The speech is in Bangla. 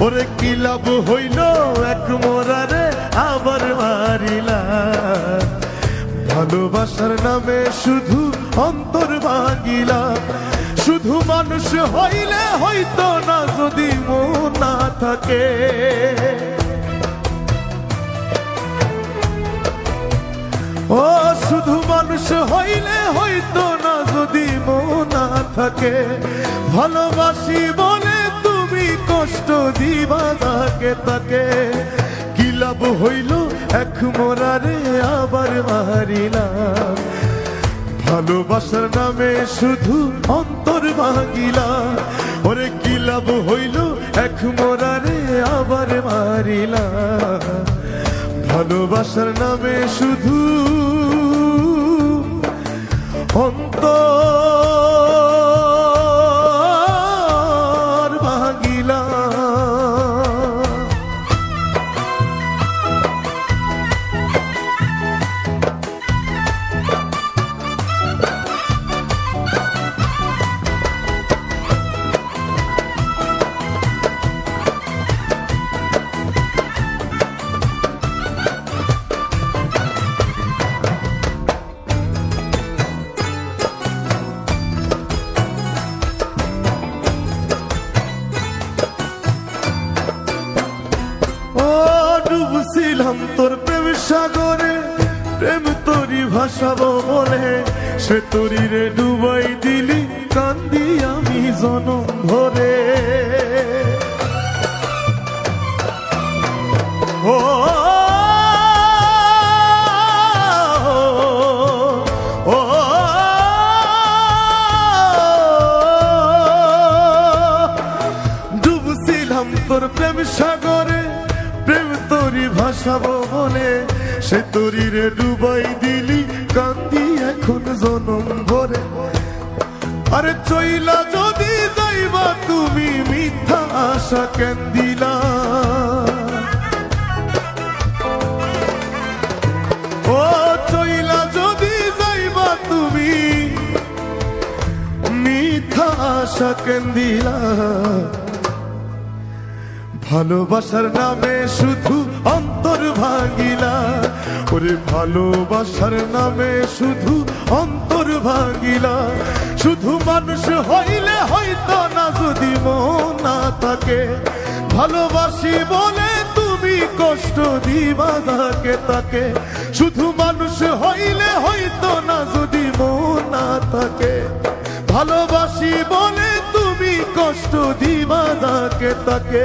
ওরে কি লাভ হইল এক মোরারে আবার মারিলা? ভালোবাসার নামে শুধু অন্তর ভাগিলা। শুধু মানুষ হইলে হইতো না যদি মন না থাকে। ও, শুধু মানুষ হইলে হইতো না যদি মন না থাকে। ভালোবাসি বলে কষ্ট দিবা তাকে তাকে। কি লাভ হইল এক মোরারে আবার মারিলাম। ভালোবাসার নামে শুধু অন্তর ভাগিলা ওরে, কি লাভ হইল এক মোরারে আবার মারিলা ভালোবাসার নামে শুধু অন্তর ডুবছিলাম তোর প্রেম সাগরে, প্রেম তোরি ভাসাবো বলে সে তোরি রে ডুবাই দিলি, কান্দি আমি জনম ভরে। ভাসাবো বলে সে তরি রে ডুবাই দিলি, কান্দি এখন জনম ভরে। আরে চইলা যদি যাইবা, তুমি মিথ্যা আশা কেন দিলা? ও চইলা যদি যাইবা, তুমি মিথ্যা দিলা? ভালোবাসার নামে শুধু অন্তর ভাঙিলা ওরে ভালোবাসার নামে শুধু অন্তর ভাঙিলা শুধু মানুষ হইলে হয়তো না, যদি মন না থাকে। ভালোবাসি বলে তুমি কষ্ট দিবা তাকে তাকে। শুধু মানুষ হইলে হয়তো না, যদি মন না থাকে। ভালোবাসি বলে তুমি কষ্ট দিবা তাকে তাকে।